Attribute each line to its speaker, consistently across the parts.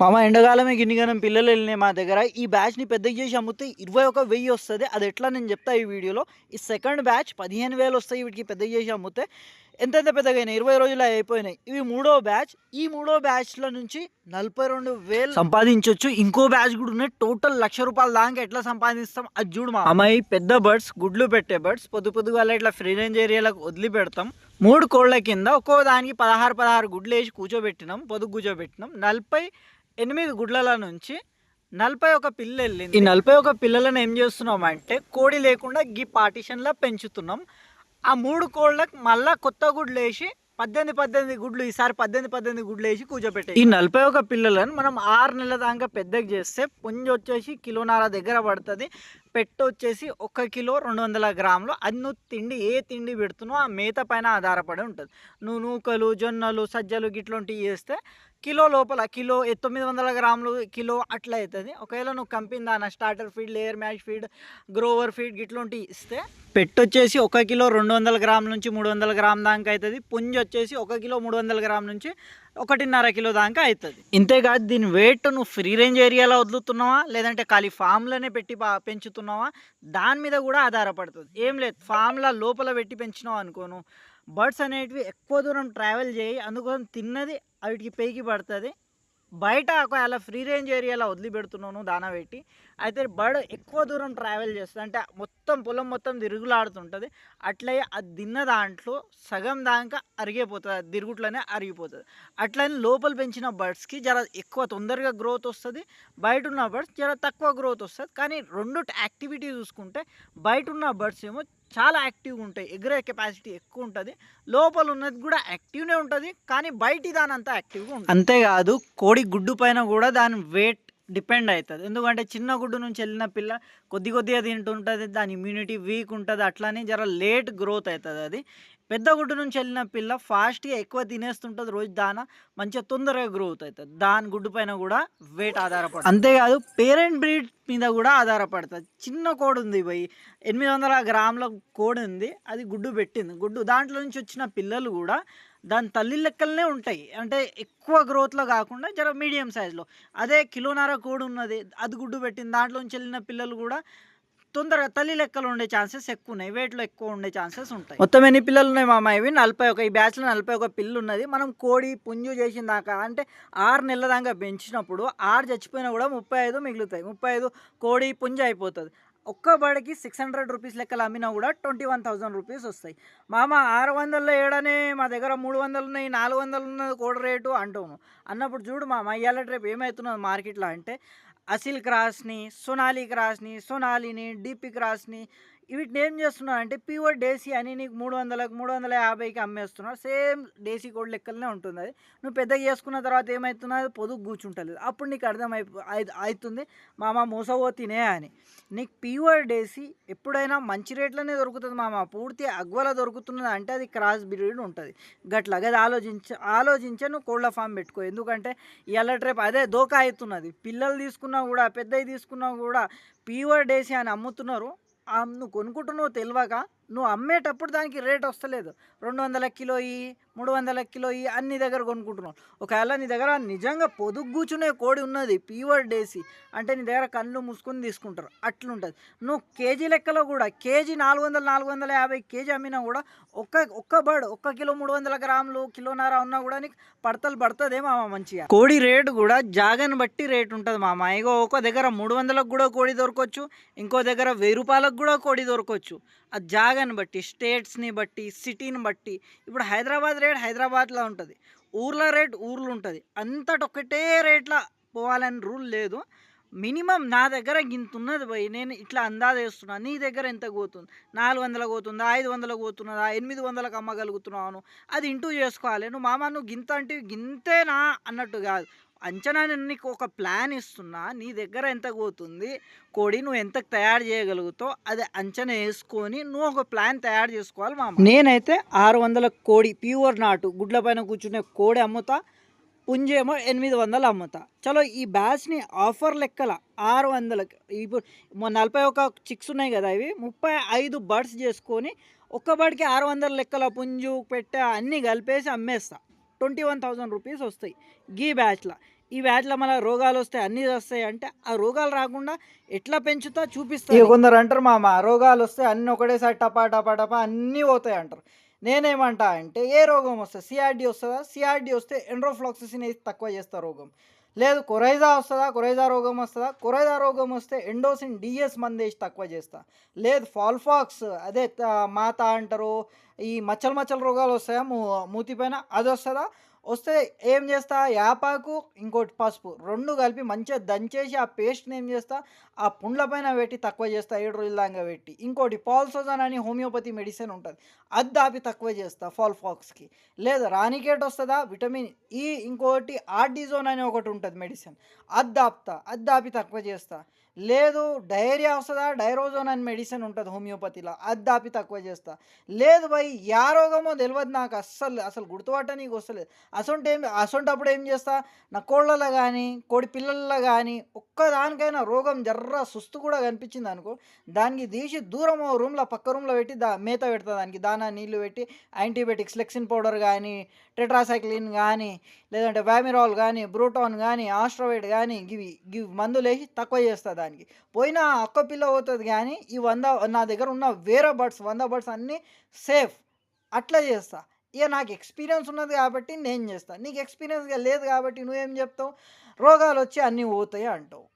Speaker 1: మామ ఎండాకాలమే గిన్నిగనం పిల్లలు వెళ్ళినాయి మా దగ్గర. ఈ బ్యాచ్ని పెద్దగా చేసి అమ్మితే ఇరవై ఒక వెయ్యి వస్తుంది. అది ఎట్లా నేను చెప్తా ఈ వీడియోలో. ఈ సెకండ్ బ్యాచ్ పదిహేను వేలు వస్తాయి వీటికి పెద్దగా చేసి అమ్మితే. ఎంతెంత పెద్దగా ఇరవై రోజులు అయిపోయినాయి. ఇవి మూడో బ్యాచ్. ఈ మూడో బ్యాచ్ల నుంచి నలభై రెండు వేలు సంపాదించవచ్చు ఇంకో బ్యాచ్ కూడా ఉన్నాయి. టోటల్ లక్ష రూపాయల దాకా ఎట్లా సంపాదిస్తాం? అది చూడు మా అమ్మాయి. పెద్ద బర్డ్స్ గుడ్లు పెట్టే బర్డ్స్. పొద్దు పొద్దుగా ఇట్లా ఫ్రీ రేంజ్ ఏరియాలకు వదిలి పెడతాం. మూడు కోళ్ళ కింద ఒక్కో దానికి పదహారు పదహారు గుడ్లు వేసి కూర్చోబెట్టినాం. పొదుగు కూర్చోబెట్టినాం. నలభై ఎనిమిది గుడ్లల నుంచి నలభై ఒక పిల్ల ఈ నలభై ఒక పిల్లలను ఏం చేస్తున్నాం అంటే కోడి లేకుండా గీ పార్టీషన్లా పెంచుతున్నాం. ఆ మూడు కోళ్ళకి మళ్ళా కొత్త గుడ్లు వేసి పద్దెనిమిది పద్దెనిమిది గుడ్లు ఈసారి పద్దెనిమిది పద్దెనిమిది గుడ్లు వేసి కూర్చోబెట్టాయి ఈ నలభై ఒక పిల్లలను మనం ఆరు నెలల దాకా పెద్దగా చేస్తే పుంజు వచ్చేసి కిలోనార దగ్గర పడుతుంది. పెట్ట వచ్చేసి ఒక కిలో రెండు వందల గ్రాములు. అది నువ్వు తిండి ఏ తిండి పెడుతున్నావు ఆ మేత పైన ఆధారపడి ఉంటుంది. నువ్వు నూకలు జొన్నలు సజ్జలు గిట్లాంటివి చేస్తే కిలో లోపల కిలో తొమ్మిది వందల గ్రాములు కిలో అట్లా అవుతుంది ఒకవేళ నువ్వు కంపెనీ దాని starter feed layer mash feed grower feed ఇట్లాంటివి ఇస్తే పెట్ వచ్చేసి ఒక కిలో రెండు వందల గ్రాముల నుంచి మూడు వందల గ్రామ్ దాకా అవుతుంది పుంజ్ వచ్చేసి ఒక కిలో మూడు వందల గ్రామ్ నుంచి ఒకటిన్నర కిలో దాకా అవుతుంది ఇంతేకాదు దీని వెయిట్ నువ్వు ఫ్రీ రేంజ్ ఏరియాలో వదులుతున్నావా? లేదంటే ఖాళీ ఫామ్లోనే పెట్టి పెంచుతున్నావా? దాని మీద కూడా ఆధారపడుతుంది. ఏం లేదు. ఫామ్ల లోపల పెట్టి పెంచినావు అనుకోను బర్డ్స్ అనేటివి ఎక్కువ దూరం ట్రావెల్ చేయి అందుకోసం తిన్నది వాటికి పేకి పడుతుంది. బయట ఒకవేళ ఫ్రీ రేంజ్ ఏరియాలో వదిలిపెడుతున్నాను దానా పెట్టి అయితే బర్డ్ ఎక్కువ దూరం ట్రావెల్ చేస్తుంది. అంటే మొత్తం పొలం మొత్తం తిరుగులాడుతుంటుంది. అట్లయి అది తిన్న దాంట్లో సగం దాకా అరిగిపోతుంది అది తిరుగుట్లోనే అరిగిపోతుంది. అట్లనే లోపల పెంచిన బర్డ్స్కి జర ఎక్కువ తొందరగా గ్రోత్ వస్తుంది. బయట ఉన్న బర్డ్స్ జర తక్కువ గ్రోత్ వస్తుంది. కానీ రెండు యాక్టివిటీ చూసుకుంటే బయట ఉన్న బర్డ్స్ ఏమో చాలా యాక్టివ్గా ఉంటాయి. ఎగిరే కెపాసిటీ ఎక్కువ ఉంటుంది. లోపల ఉన్నది కూడా యాక్టివ్నే ఉంటుంది. కానీ బయటి దాని అంతా యాక్టివ్గా ఉంటుంది. అంతేకాదు కోడి గుడ్డు పైన కూడా దాని వెయిట్ డిపెండ్ అవుతుంది ఎందుకంటే చిన్న గుడ్డు నుంచి వెళ్ళిన పిల్ల కొద్ది కొద్దిగా తింటుంటుంది. దాని ఇమ్యూనిటీ వీక్ ఉంటుంది. అట్లానే జర లేట్ గ్రోత్ అవుతుంది అది. పెద్ద గుడ్డు నుంచి వెళ్ళిన పిల్ల ఫాస్ట్గా ఎక్కువ తినేస్తుంటుంది రోజు దాన మంచిగా తొందరగా గ్రోత్ అవుతుంది. దాని గుడ్డు పైన కూడా వెయిట్ ఆధారపడుతుంది. అంతేకాదు పేరెంట్ బ్రీడ్ మీద కూడా ఆధారపడుతుంది. చిన్న కోడి ఉంది పోయి ఎనిమిది వందల గ్రాముల కోడి ఉంది. అది గుడ్డు పెట్టింది. గుడ్డు దాంట్లో నుంచి వచ్చిన పిల్లలు కూడా దాని తల్లి లెక్కలనే ఉంటాయి. అంటే ఎక్కువ గ్రోత్లో కాకుండా జర మీడియం సైజులో. అదే కిలోనార కోడి ఉన్నది అది గుడ్డు పెట్టింది. దాంట్లో నుంచి వెళ్ళిన పిల్లలు కూడా తొందరగా తల్లి లెక్కలు ఉండే ఛాన్సెస్ ఎక్కువ ఉన్నాయి వెయిట్లో ఎక్కువ ఉండే ఛాన్సెస్ ఉంటాయి. మొత్తం ఎన్ని పిల్లలు ఉన్నాయి మామ ఇవి నలభై ఒక ఈ బ్యాచ్లో నలభై ఒక పిల్లు ఉన్నది మనం కోడి పుంజు చేసిన దాకా అంటే ఆరు నెలల దాకా పెంచినప్పుడు ఆరు చచ్చిపోయినా కూడా ముప్పై ఐదు మిగులుతాయి. ముప్పై ఐదు కోడి పుంజు అయిపోతుంది. ఒక్క బడికి సిక్స్ హండ్రెడ్ రూపీస్ లెక్కలు అమ్మినా కూడా ట్వంటీ వన్ థౌసండ్ రూపీస్ వస్తాయి. మామ ఆరు వందల్లో ఏడనే మా దగ్గర మూడు వందలు ఉన్నాయి నాలుగు వందలు ఉన్నది కోడి రేటు అంటాము అన్నప్పుడు చూడు మామ ఇవాళ రేపు ఏమవుతున్నది మార్కెట్లో అంటే असिल क्रासनी सोनाली क्रासनी सोनाली डीपी क्रासनी వీటిని ఏం చేస్తున్నారు అంటే ప్యూర్ డేసీ అని నీకు మూడు వందలకు మూడు వందల యాభైకి అమ్మేస్తున్నారు సేమ్ డేసీ కోడ్ లెక్కలనే ఉంటుంది అది. నువ్వు పెద్దగా చేసుకున్న తర్వాత ఏమవుతున్నది పొదుగు కూర్చుంటలేదు అప్పుడు నీకు అర్థమై అవుతుంది మామ మోసపోతేనే అని. నీకు ప్యూర్ డేసీ ఎప్పుడైనా మంచి రేట్లోనే దొరుకుతుంది మామ. పూర్తి అగ్వల దొరుకుతున్నది అంటే అది క్రాస్ బ్రీడ్ ఉంటుంది. గట్ల అది ఆలోచించ ఆలోచించే నువ్వు కోళ్ళ ఫామ్ పెట్టుకో. ఎందుకంటే ఇవాళ రేపు అదే దోకా అవుతున్నది. పిల్లలు తీసుకున్నా కూడా పెద్దవి తీసుకున్నా కూడా ప్యూర్ డేసీ అని అమ్ముతున్నారు. నువ్వు కొనుక్కుంటున్నావు తెలియక నువ్వు అమ్మేటప్పుడు దానికి రేట్ వస్తలేదు. రెండు వందల కిలోయి మూడు వందల కిలోయి అన్ని దగ్గర కొనుక్కుంటున్నావు. ఒకవేళ నీ దగ్గర నిజంగా పొదుగు కూర్చునే కోడి ఉన్నది ప్యూర్ డేసీ అంటే నీ దగ్గర కళ్ళు మూసుకొని తీసుకుంటారు. అట్లుంటుంది. నువ్వు కేజీ లెక్కలో కూడా కేజీ నాలుగు వందల నాలుగు వందల యాభై కేజీ అమ్మినా కూడా ఒక్క ఒక్క బర్డ్ ఒక్క కిలో మూడు వందల గ్రాములు కిలోన్నర ఉన్నా కూడా నీకు పడతలు పడుతుంది మామ మంచిగా. కోడి రేటు కూడా జాగని బట్టి రేట్ ఉంటుంది మామ. ఇగో ఒక దగ్గర మూడు వందలకు కూడా కోడి దొరకవచ్చు ఇంకో దగ్గర వెయ్యి రూపాయలకు కూడా కోడి దొరకవచ్చు ఆ జాగాని బట్టి స్టేట్స్ని బట్టి సిటీని బట్టి ఇప్పుడు హైదరాబాద్ రేట్ హైదరాబాద్లో ఉంటుంది. ఊర్ల రేట్ ఊర్లో ఉంటుంది. అంతటి ఒకటే రేట్ల పోవాలని రూల్ లేదు. మినిమం నా దగ్గర ఇంత ఉన్నది పోయి నేను ఇట్లా అందాజేస్తున్నా నీ దగ్గర ఎంత పోతుంది? నాలుగు వందలకు పోతుందా? ఐదు వందలకు పోతున్నదా? ఎనిమిది వందలకు అమ్మగలుగుతున్నాను అది ఇంటూ చేసుకోవాలి. నువ్వు మామ నువ్వు గింత అంటే గింతేనా? అన్నట్టు కాదు. అంచనా నేను నీకు ఒక ప్లాన్ ఇస్తున్నా. నీ దగ్గర ఎంత పోతుంది? కోడి నువ్వు ఎంత తయారు చేయగలుగుతావు? అది అంచనా వేసుకొని నువ్వు ఒక ప్లాన్ తయారు చేసుకోవాలి మామ నేనైతే ఆరు వందల కోడి ప్యూర్ నాటు గుడ్ల పైన కూర్చునే కోడి అమ్ముతా పుంజేమో ఎనిమిది వందలు అమ్ముతా. చలో ఈ బ్యాచ్ని ఆఫర్ లెక్కల ఆరు వందలకి ఇప్పుడు నలభై ఒక చిక్స్ ఉన్నాయి కదా ఇవి ముప్పై ఐదు బర్డ్స్ చేసుకొని ఒక్క బర్డ్కి ఆరు వందల లెక్కల పుంజు పెట్టె అన్నీ కలిపేసి అమ్మేస్తా. ట్వంటీ వన్ థౌజండ్ రూపీస్ వస్తాయి గీ బ్యాచ్లో. ఈ బ్యాచ్లో మన రోగాలు వస్తాయి అన్నీ వస్తాయి అంటే ఆ రోగాలు రాకుండా ఎట్లా పెంచుతా చూపిస్తా కొందరు అంటారు మామ రోగాలు వస్తే అన్నీ ఒకటేసారి టపా టపా టపా అన్నీ పోతాయి అంటారు. నేనేమంటా అంటే ఏ రోగం వస్తుంది? సిఆర్డి వస్తుందా సిఆర్డి వస్తే ఎండ్రోఫ్లాక్సిసిన్ తక్కువ చేస్తా రోగం. లేదు కొరైజా వస్తుందా కొరైజా రోగం వస్తుందా? కొరైజా రోగం వస్తే ఎండోసిన్ డిఎస్ మందేసి తక్కువ చేస్తా. లేదు ఫాల్ఫాక్స్ అదే మాత అంటారు ఈ మచ్చలు మచ్చలు రోగాలు వస్తాయా మూ మూతి పైన అది వస్తుందా? వస్తే ఏం చేస్తా? యాపాకు ఇంకోటి పసుపు. రెండు కలిపి మంచిగా దంచేసి ఆ పేస్ట్ని ఏం చేస్తా? ఆ పుండ్ల పైన పెట్టి తక్కువ చేస్తా. ఏడు రోజుల దాకా పెట్టి. ఇంకోటి పాల్సోజన్ అని హోమియోపతి మెడిసిన్ ఉంటుంది. అది దాపి తక్కువ చేస్తా ఫాల్ ఫాక్స్కి. లేదా రానికేట్ వస్తుందా? విటమిన్ ఈ ఇంకోటి ఆర్డిజోన్ అని ఒకటి ఉంటుంది మెడిసిన్. అది దాపుతా. అది దాపి తక్కువ చేస్తా. లేదు డైరియా వస్తుందా? డైరోజోన్ అని మెడిసిన్ ఉంటుంది హోమియోపతిలో అది దాపి తక్కువ చేస్తా. లేదు భయ్ యా రోగమో తెలియదు నాకు అస్సలు అసలు గుర్తుపట్ట నీకు వస్తలేదు. అసొంటి ఏం అసొంటప్పుడు ఏం చేస్తా? నా కోళ్ళలో కానీ కోడి పిల్లల్లో కానీ ఒక్కదానికైనా రోగం జర్ర సుస్తు కూడా కనిపించింది అనుకో దానికి తీసి దూరం రూమ్లో పక్క రూమ్లో పెట్టి దా మేత పెడతా దానికి దానా నీళ్ళు పెట్టి యాంటీబయాటిక్స్ లెక్సిన్ పౌడర్ కానీ టెట్రాసైక్లిన్ కానీ లేదంటే వ్యామిరాల్ కానీ బ్రూటాన్ కానీ ఆస్ట్రోవైడ్ కానీ గివి గివి మందులు వేసి తక్కువ చేస్తా దానికి పోయినా అక్క పిల్ల పోతుంది కానీ ఈ వంద నా దగ్గర ఉన్న వేరే బర్డ్స్ వంద బర్డ్స్ అన్నీ సేఫ్. అట్లా చేస్తా. ఇక నాకు ఎక్స్పీరియన్స్ ఉన్నది కాబట్టి నేను చేస్తాను నీకు ఎక్స్పీరియన్స్గా లేదు కాబట్టి నువ్వేం చెప్తావు? రోగాలు వచ్చి అన్నీ పోతాయి అంటావు.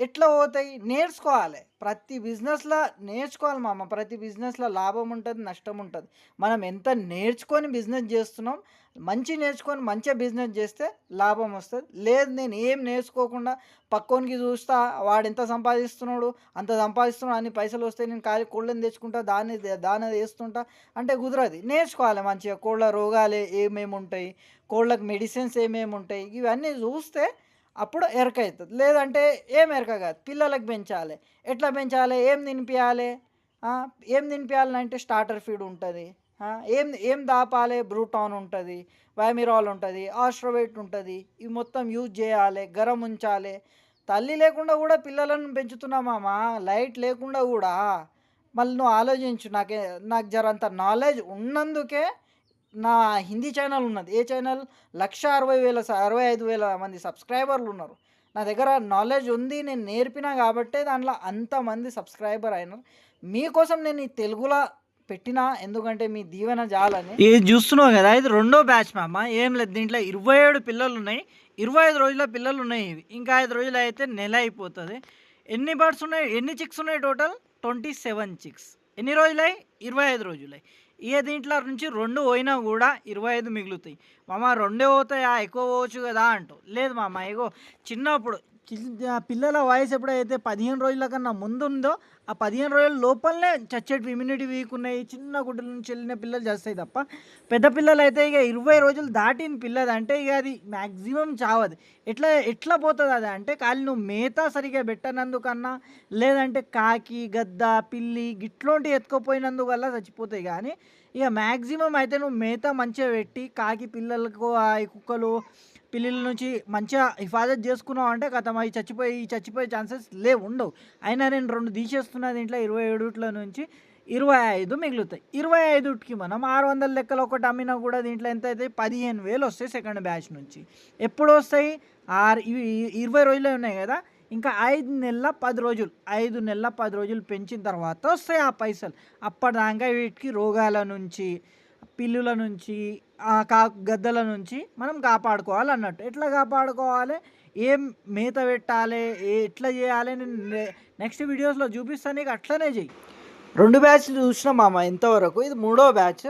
Speaker 1: ఎట్లా పోతాయి? నేర్చుకోవాలి. ప్రతి బిజినెస్లో నేర్చుకోవాలి మామ. ప్రతి బిజినెస్లో లాభం ఉంటుంది నష్టం ఉంటుంది. మనం ఎంత నేర్చుకొని బిజినెస్ చేస్తున్నాం మంచి నేర్చుకొని మంచిగా బిజినెస్ చేస్తే లాభం వస్తుంది. లేదు నేను ఏం నేర్చుకోకుండా పక్కోనికి చూస్తా వాడు ఎంత సంపాదిస్తున్నాడు అంత సంపాదిస్తున్నాడు అన్ని పైసలు వస్తే నేను కాలి కోళ్ళని తెచ్చుకుంటా దాన్ని దాని వేస్తుంటా అంటే కుదరదు. నేర్చుకోవాలి మంచిగా. కోళ్ళ రోగాలు ఏమేమి ఉంటాయి కోళ్ళకి మెడిసిన్స్ ఏమేమి ఉంటాయి ఇవన్నీ చూస్తే అప్పుడు ఎరక అవుతుంది లేదంటే ఏం ఎరక కాదు పిల్లలకు పెంచాలి. ఎట్లా పెంచాలి? ఏం తినిపించాలి ఏం తినిపించాలంటే స్టార్టర్ ఫీడ్ ఉంటుంది. ఏం ఏం దాపాలి? బ్రూటాన్ ఉంటుంది. వైమిరాల్ ఉంటుంది. ఆస్ట్రోవేట్ ఉంటుంది. ఇవి మొత్తం యూజ్ చేయాలి. గరం ఉంచాలి. తల్లి లేకుండా కూడా పిల్లలను పెంచుతున్నామా లైట్ లేకుండా కూడా. మళ్ళీ నువ్వు ఆలోచించు. నాకే నాకు జరంత నాలెడ్జ్ ఉన్నందుకే నా హిందీ ఛానల్ ఉన్నది. ఏ ఛానల్? లక్ష అరవై వేల అరవై ఐదు వేల మంది సబ్స్క్రైబర్లు ఉన్నారు. నా దగ్గర నాలెడ్జ్ ఉంది నేను నేర్పినా కాబట్టే దాంట్లో అంతమంది సబ్స్క్రైబర్ అయినారు. మీకోసం నేను ఈ తెలుగులో పెట్టినా ఎందుకంటే మీ దీవెన జాలని. ఇది చూస్తున్నావు కదా ఇది రెండో బ్యాచ్ మామ. ఏం లేదు దీంట్లో ఇరవై ఏడు పిల్లలు ఉన్నాయి ఇరవై ఐదు రోజుల పిల్లలు ఉన్నాయి ఇవి. ఇంకా ఐదు రోజులు అయితే నెల అయిపోతుంది. ఎన్ని బర్డ్స్ ఉన్నాయి? ఎన్ని చిక్స్ ఉన్నాయి టోటల్ ట్వంటీ సెవెన్ చిక్స్ ఎన్ని రోజులై? ఇరవై ఐదు రోజులై. ఏ దీంట్లో నుంచి రెండు పోయినా కూడా ఇరవై ఐదు మిగులుతాయి. మామ రెండే పోతాయా? ఎక్కువ పోవచ్చు కదా అంటూ. లేదు మామ ఇగో చిన్నప్పుడు పిల్లల వయసు ఎప్పుడైతే పదిహేను రోజుల కన్నా ముందు ఉందో ఆ పదిహేను రోజుల లోపలనే చచ్చేటి ఇమ్యూనిటీ వీక్ ఉన్నాయి చిన్న గుడ్డల నుంచి వెళ్ళిన పిల్లలు చేస్తాయి తప్ప పెద్ద పిల్లలు అయితే ఇక ఇరవై రోజులు దాటిన పిల్లది అంటే ఇక అది మ్యాక్సిమం చావదు. ఎట్లా ఎట్లా పోతుంది అది అంటే ఖాళీ నువ్వు మేత సరిగా పెట్టనందుకన్నా లేదంటే కాకి గద్ద పిల్లి గిట్లాంటివి ఎత్తుకోపోయినందువల్ల చచ్చిపోతాయి. కానీ ఇక మ్యాక్సిమం అయితే నువ్వు మేత మంచిగా పెట్టి కాకి పిల్లలకు ఆ ఈ కుక్కలు పిల్లల నుంచి మంచిగా హిఫాజత్ చేసుకున్నావు అంటే గతం అవి చచ్చిపోయి చచ్చిపోయే ఛాన్సెస్ లేవు ఉండవు. అయినా నేను రెండు తీసేస్తున్నా దీంట్లో ఇరవై ఏడుట్ల నుంచి ఇరవై ఐదు మిగులుతాయి. ఇరవై ఐదుకి మనం ఆరు వందల లెక్కలు ఒకటి అమ్మినా కూడా దీంట్లో ఎంత అయితే పదిహేను వేలు వస్తాయి సెకండ్ బ్యాచ్ నుంచి. ఎప్పుడు వస్తాయి? ఆరు ఇవి ఇరవై రోజులే ఉన్నాయి కదా? ఇంకా ఐదు నెలల పది రోజులు. ఐదు నెలల పది రోజులు పెంచిన తర్వాత వస్తాయి ఆ పైసలు. అప్పటిదాకా వీటికి రోగాల నుంచి పిల్లుల నుంచి కా గద్దల నుంచి మనం కాపాడుకోవాలి అన్నట్టు ఎట్లా కాపాడుకోవాలి? ఏం మేత పెట్టాలి? ఏ ఎట్లా చేయాలి? నేను నెక్స్ట్ వీడియోస్లో చూపిస్తాను. నీకు అట్లనే చెయ్యి. రెండు బ్యాచ్లు చూసినాం మామ ఇంతవరకు. ఇది మూడో బ్యాచ్.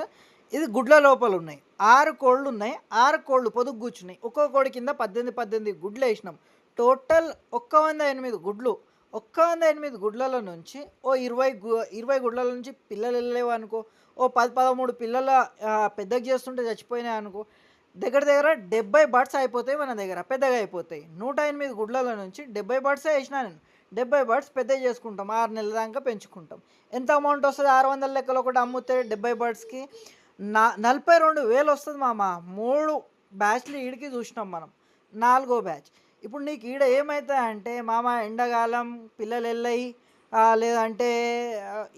Speaker 1: ఇది గుడ్ల లోపల ఉన్నాయి. ఆరు కోళ్ళు ఉన్నాయి. ఆరు కోళ్ళు పొదుగు కూర్చున్నాయి. ఒక్కో కోడి కింద పద్దెనిమిది పద్దెనిమిది గుడ్లు వేసినాం. టోటల్ ఒక్క వంద ఎనిమిది గుడ్లు. ఒక్క వంద ఎనిమిది గుడ్లలో నుంచి ఓ ఇరవై గు ఇరవై గుడ్ల నుంచి పిల్లలు వెళ్ళలేవు అనుకో ఓ పది పదమూడు పిల్లల పెద్దగా చేస్తుంటే చచ్చిపోయినాయి అనుకో. దగ్గర దగ్గర డెబ్బై బర్డ్స్ అయిపోతాయి మన దగ్గర పెద్దగా అయిపోతాయి. నూట ఎనిమిది గుడ్ల నుంచి డెబ్బై బర్డ్సే వేసినా నేను. డెబ్బై బర్డ్స్ పెద్దగా చేసుకుంటాం ఆరు నెలల దాకా పెంచుకుంటాం. ఎంత అమౌంట్ వస్తుంది? ఆరు వందల లెక్కలు ఒకటి అమ్ముతే డెబ్బై బర్డ్స్కి నా నలభై రెండు వేలు వస్తుంది మామ. మూడు బ్యాచ్లు ఈడికి చూసినాం మనం. నాలుగో బ్యాచ్. ఇప్పుడు నీకు ఈడ ఏమవుతాయంటే మామ ఎండాకాలం పిల్లలు వెళ్ళయి లేదంటే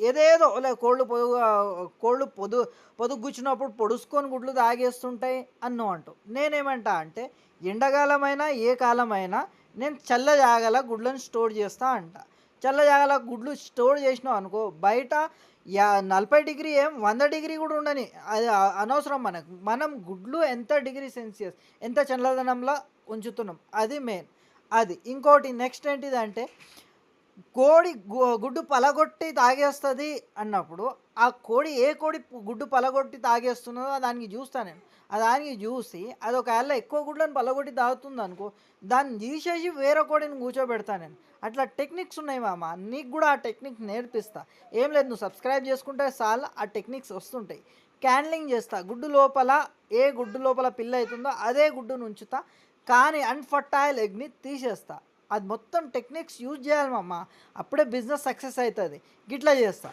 Speaker 1: ఏదేదో లే కోళ్ళు పొదుగు కోళ్ళు పొదు పొదుగు గుచ్చినప్పుడు పొడుచుకొని గుడ్లు తాగేస్తుంటాయి అన్ను అంటూ. నేనేమంటా అంటే ఎండాకాలమైనా ఏ కాలమైనా నేను చల్ల జాగల గుడ్లను స్టోర్ చేస్తా అంట. చల్ల జాగల గుడ్లు స్టోర్ చేసినావు అనుకో బయట యా నలభై డిగ్రీ ఏం వంద డిగ్రీ కూడా ఉండని. అది అనవసరం మనకు. మనం గుడ్లు ఎంత డిగ్రీ సెల్సియస్ ఎంత చల్లదనంలో ఉంచుతున్నాం. అది మెయిన్. అది ఇంకోటి నెక్స్ట్ ఏంటిదంటే కోడి గుడ్డు పలగొట్టి తాగేస్తుంది అన్నప్పుడు ఆ కోడి ఏ కోడి గుడ్డు పలగొట్టి తాగేస్తున్నదో దానికి చూస్తాను నేను. ఆ దానికి చూసి అది ఒకవేళ ఎక్కువ గుడ్లను పలగొట్టి తాగుతుంది అనుకో దాన్ని తీసేసి వేరే కోడిని కూర్చోబెడతాను నేను. అట్లా టెక్నిక్స్ ఉన్నాయి మామ. నీకు కూడా ఆ టెక్నిక్ నేర్పిస్తా. ఏం లేదు నువ్వు సబ్స్క్రైబ్ చేసుకుంటే చాలా ఆ టెక్నిక్స్ వస్తుంటాయి. క్యాన్లింగ్ చేస్తా. గుడ్డు లోపల ఏ గుడ్డు లోపల పిల్ల అవుతుందో అదే గుడ్డును ఉంచుతా. కానీ అన్ఫర్టైల్ ఎగ్ని తీసేస్తా. అది మొత్తం టెక్నిక్స్ యూజ్ చేయాలి మామ. అప్పుడే బిజినెస్ సక్సెస్ అవుతుంది. గిట్లా చేస్తా.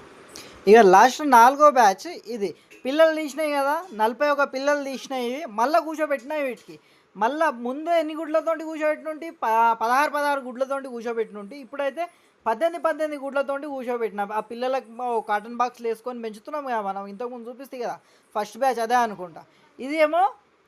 Speaker 1: ఇక లాస్ట్ నాలుగో బ్యాచ్ ఇది. పిల్లలు తీసినాయి కదా నలభై ఒక పిల్లలు తీసినాయి. మళ్ళీ కూర్చోబెట్టినాయి వీటికి. మళ్ళీ ముందు ఎన్ని గుడ్లతోటి కూర్చోబెట్టినుంటి? ప పదహారు పదహారు గుడ్లతోటి కూర్చోబెట్టినుంటి. ఇప్పుడైతే పద్దెనిమిది పద్దెనిమిది గుడ్లతోటి కూర్చోబెట్టిన. ఆ పిల్లలకు కాటన్ బాక్స్లు వేసుకొని పెంచుతున్నాం కదా మనం. ఇంతకుముందు చూపిస్తే కదా. ఫస్ట్ బ్యాచ్ అదే అనుకుంటా. ఇది ఏమో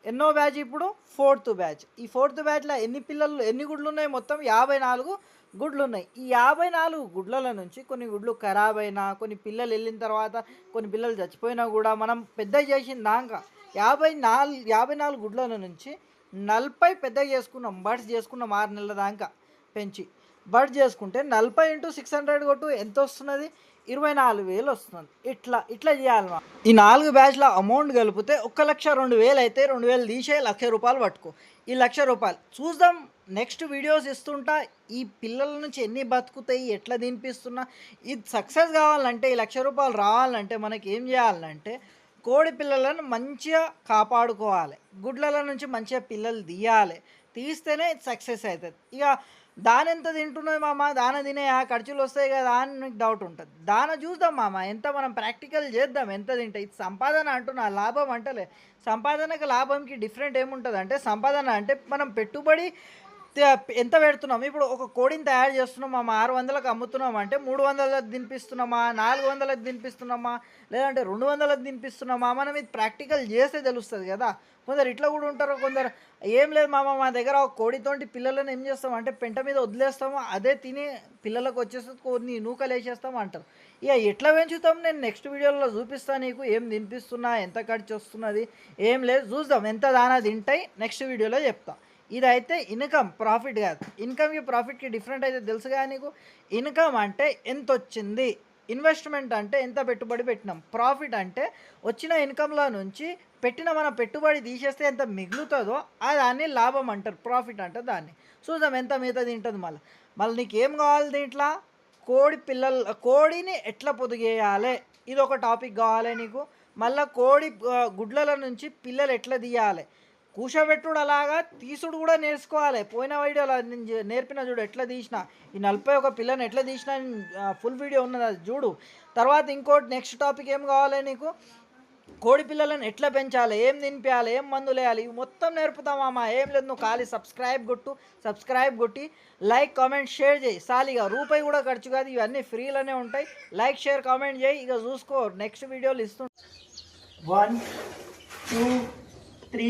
Speaker 1: ఎన్నో బ్యాచ్ ఇప్పుడు? Fourth batch. ఈ ఫోర్త్ బ్యాచ్లో ఎన్ని పిల్లలు ఎన్ని గుడ్లు ఉన్నాయి మొత్తం? యాభై నాలుగు గుడ్లు ఉన్నాయి ఈ యాభై నాలుగు గుడ్ల నుంచి కొన్ని గుడ్లు ఖరాబ్ అయినా కొన్ని పిల్లలు వెళ్ళిన తర్వాత కొన్ని పిల్లలు చచ్చిపోయినా కూడా మనం పెద్ద చేసిన దాకా యాభై నాలుగు యాభై నాలుగు గుడ్ల నుంచి నలభై పెద్ద చేసుకున్నాం బర్డ్స్ చేసుకున్నాం ఆరు నెలల దాకా పెంచి. బర్డ్ చేసుకుంటే నలభై ఇంటూ సిక్స్ హండ్రెడ్ కొట్టు ఎంత వస్తున్నది? ఇరవై నాలుగు వేలు వస్తుంది. ఇట్లా ఇట్లా చేయాలి మా. ఈ నాలుగు బ్యాచ్ల అమౌంట్ కలిపితే ఒక్క లక్ష రెండు వేలు అయితే రెండు వేలు తీసే లక్ష రూపాయలు పట్టుకో. ఈ లక్ష రూపాయలు. చూద్దాం. నెక్స్ట్ వీడియోస్ ఇస్తుంటా. ఈ పిల్లల నుంచి ఎన్ని బతుకుతాయి? ఎట్లా తినిపిస్తున్నా? ఇది సక్సెస్ కావాలంటే ఈ లక్ష రూపాయలు రావాలంటే మనకి ఏం చేయాలంటే కోడి పిల్లలను మంచిగా కాపాడుకోవాలి. గుడ్ల నుంచి మంచిగా పిల్లలు తీయాలి. తీస్తేనే సక్సెస్ అవుతుంది. ఇక దాని ఎంత తింటున్నది మామ దాన తినే ఆ ఖర్చులు వస్తాయి కదా అని నీకు డౌట్ ఉంటుంది. దాన చూద్దాం మామ ఎంత మనం ప్రాక్టికల్ చేద్దాం ఎంత తింటే. ఇది సంపాదన అంటున్నా లాభం అంటలే. సంపాదనకు లాభంకి డిఫరెంట్ ఏముంటుంది? అంటే సంపాదన అంటే మనం పెట్టుబడి ఎంత పెడుతున్నాం? ఇప్పుడు ఒక కోడిని తయారు చేస్తున్నాం ఆరు వందలకు అమ్ముతున్నాం అంటే మూడు వందలకు తినిపిస్తున్నామా నాలుగు వందలకు తినిపిస్తున్నామా లేదంటే రెండు వందలకు తినిపిస్తున్నామా మనం ఇది ప్రాక్టికల్ చేస్తే తెలుస్తుంది కదా. కొందరు ఇట్లా కూడా ఉంటారు. కొందరు ఏం లేదు మామ మా దగ్గర ఒక కోడితోటి పిల్లలను ఏం చేస్తాం? అంటే పెంట మీద వదిలేస్తాము. అదే తిని పిల్లలకు వచ్చేసి కొన్ని నూకలు వేసేస్తాం అంటారు. ఇక ఎట్లా పెంచుతాం? నేను నెక్స్ట్ వీడియోలో చూపిస్తాను నీకు. ఏం తినిపిస్తున్నా ఎంత ఖర్చు వస్తున్నది? ఏం లేదు. చూద్దాం. ఎంత దానా తింటాయి? నెక్స్ట్ వీడియోలో చెప్తాను ఇదైతే ఇన్కమ్ ప్రాఫిట్ కాదు. ఇన్కమ్కి ప్రాఫిట్కి డిఫరెంట్ అయితే తెలుసు కానీ నీకు? ఇన్కమ్ అంటే ఎంత వచ్చింది ఇన్వెస్ట్మెంట్ అంటే ఎంత పెట్టుబడి పెట్టినాం? ప్రాఫిట్ అంటే వచ్చిన ఇన్కమ్లో నుంచి పెట్టిన మన పెట్టుబడి తీసేస్తే ఎంత మిగులుతుందో ఆ దాన్ని లాభం అంటారు. ప్రాఫిట్ అంటారు దాన్ని. చూద్దాం ఎంత మిగతా తింటుంది మళ్ళీ. మళ్ళీ నీకు ఏం కావాలి దీంట్లో? కోడి పిల్లలు కోడిని ఎట్లా పొదిగేయాలి? ఇది ఒక టాపిక్ కావాలి నీకు. మళ్ళీ కోడి గుడ్లల నుంచి పిల్లలు ఎట్లా తీయాలి? కూర్చోబెట్టుడు అలాగా తీసుడు కూడా నేర్చుకోవాలి. పోయిన వీడియోలో నేను నేర్పిన చూడు ఎట్లా తీసిన. ఈ నలభై ఒక పిల్లని ఎట్లా తీసిన ఫుల్ వీడియో ఉన్నది అది చూడు. తర్వాత ఇంకోటి నెక్స్ట్ టాపిక్ ఏం కావాలి నీకు? కోడి పిల్లలను ఎట్లా పెంచాలి? ఏం తినిపించాలి ఏం మందులు వేయాలి? ఇవి మొత్తం నేర్పుతామమ్మా ఏం లేదు నువ్వు ఖాళీ సబ్స్క్రైబ్ కొట్టు సబ్స్క్రైబ్ కొట్టి లైక్ కామెంట్ షేర్ చేయి. సాలిగా రూపాయి కూడా ఖర్చు కాదు. ఇవన్నీ ఫ్రీలోనే ఉంటాయి. లైక్ షేర్ కామెంట్ చేయి. ఇక చూసుకో. నెక్స్ట్ వీడియోలు ఇస్తు one two three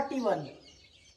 Speaker 1: 41